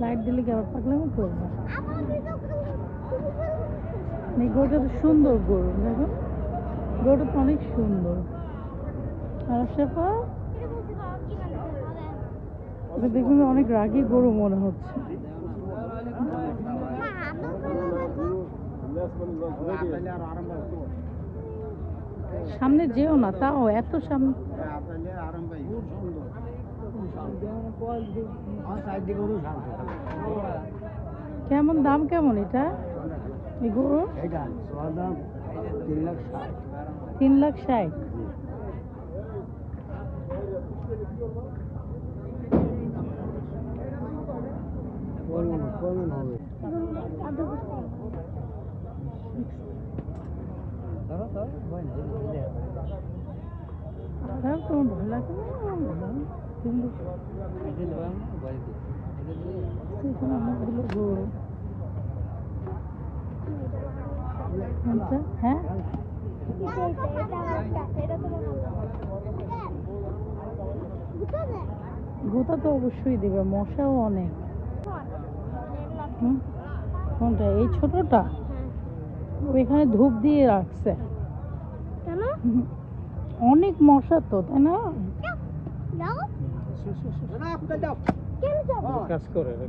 Light দিলে কি আবার পাগলামি করবে? এই গরুটা তো সুন্দর গরু, দেখো। গরুটা তো অনেক সুন্দর। আর শেফা? দেখুন অনেক রাগী গরু মনে হচ্ছে। সামনে যেও না, তাও এত সামনে কেমন দাম কেমন এটা? গরু? তিন লাখ ষাট। তোমার ভয় লাগে হ্যাঁ গোতা তো অবশ্যই দেবে মশাও অনেক? কোনটা? এই ছোটটা? ওইখানে ধূপ দিয়ে রাখছে। অনেক মশা তো তাই না?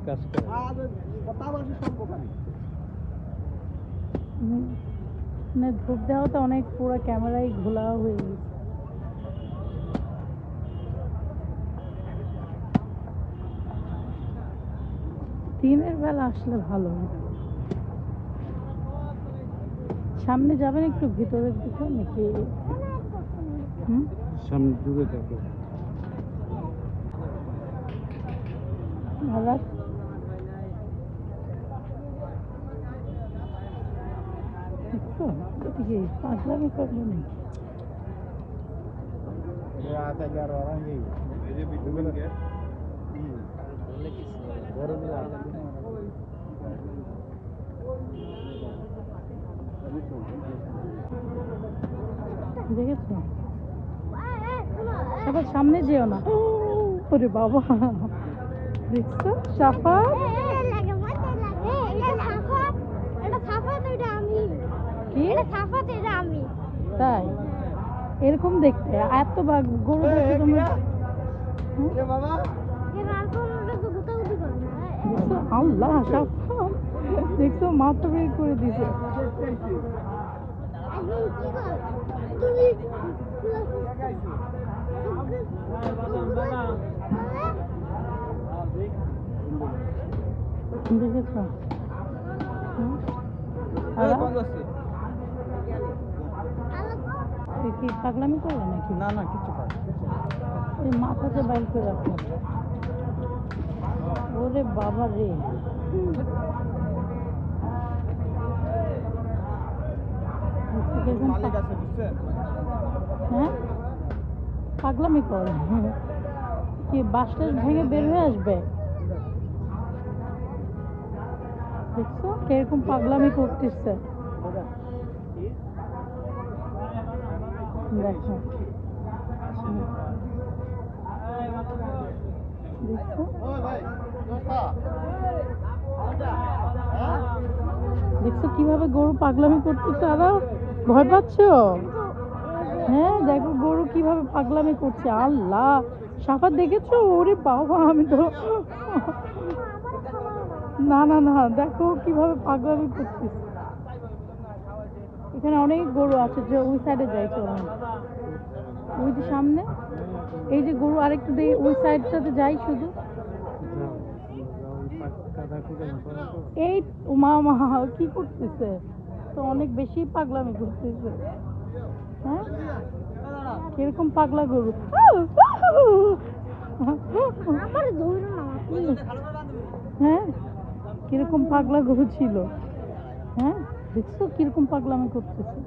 কাজ ধূপ দেওয়া তো অনেক পুরো ক্যামেরায় ঘোলা হয়ে গেছে দিনের বেলা আসলে ভালো সামনে যাবেন একটু ভিতরের দিকে নাকি? সামনে ঢুকে থাকো আবার পাগলামি করল নাকি? দেখেছ? আবার সামনে যেও না। ওরে বাবা। দেখছ? সাফা? আমি তাই? এরকম দেখতে। এত গরু দেখে তোমরা আল্লাহ সাফা। দেখছ? মাথা বের করে দিছে। দেখেছ হুম? আর? তুই কি পাগলামি করলে নাকি? না না কিছু এই মাথাতে বাইর করে রাখো। ওরে বাবা রে। আছে হ্যাঁ? পাগলামি করে। কি বাসটা ভেঙে বের হয়ে আসবে? দেখছ? কীরকম পাগলামি করতেছে। দেখো। দেখছ? কীভাবে গরু পাগলামি করতেছে? আরও ভয় পাচ্ছো? হ্যাঁ দেখো গরু কীভাবে পাগলামি করছে। আল্লাহ সাফা দেখেছ? ওরে বাবা, আমি তো না না না দেখো কীভাবে পাগলামি করছিস। এখানে অনেক গরু আছে যে ওই সাইডে যাই চলো। ওই যে সামনে এই যে গরু আরেকটু দিয়ে ওই সাইডটাতে যাই শুধু। এই মা মা কি করতেছে? তো অনেক বেশি পাগলামি করতেছে। হ্যাঁ? কীরকম পাগলা গরু। হ্যাঁ? কীরকম পাগলা গরু ছিল? হ্যাঁ? দেখছ কীরকম পাগলামি করতেছে?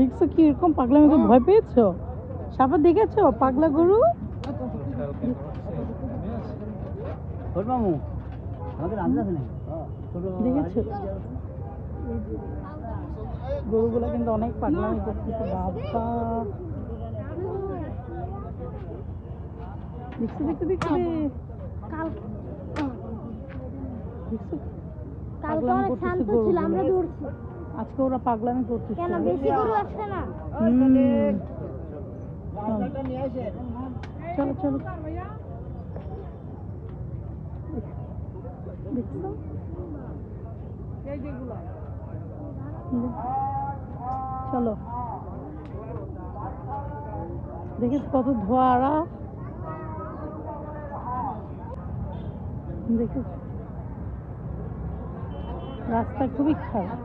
দেখছ কি এরকম পাগলামি করে ভয় পেয়েছ? সাপা দেখেছ পাগলা গরু ওর মামু আমাদের আন্দাজ নেই দেখেছ? গরুগুলো কিন্তু অনেক পাগলামি করতেছে বাবা দেখছ দেখছ দেখছ কাল দেখছ কালকে অনেক শান্ত ছিল আমরা দৌড়ছি। আজকে ওরা পাগলামি করতেছে। কেন বেশি গরু আসছে না? চলো। চলো দেখছ? চলো। দেখিস কত ধোয়ারা দেখিস রাস্তা খুবই খারাপ।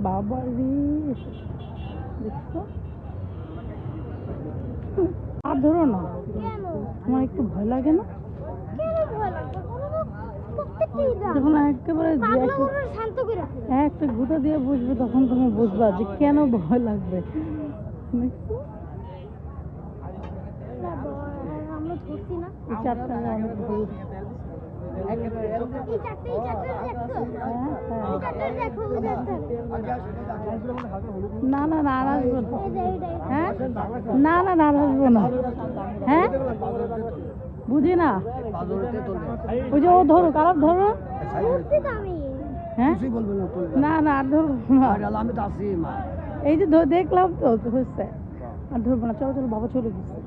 বাবা রে দেখছ? আর ধরো না আমার একটু ভয় লাগে না কেন ভয় লাগবে কোনো তো প্রত্যেকটাই যা যখন একেবারে একটা- করে একটা গুঁতা দিয়ে বুঝবে তখন তুমি বুঝবা যে কেন ভয় লাগবে। না, না। হ্যাঁ হ্যাঁ। না না না আসব না। হ্যাঁ? না না না আসব না। হ্যাঁ? বুঝি না? ওই যে ও ধরো কারও ধরো হ্যাঁ? না না আর ধরবো না। এই যে দেখলাম তো হচ্ছে। আর ধরবো না চলো চলো বাবা চলে গেছে।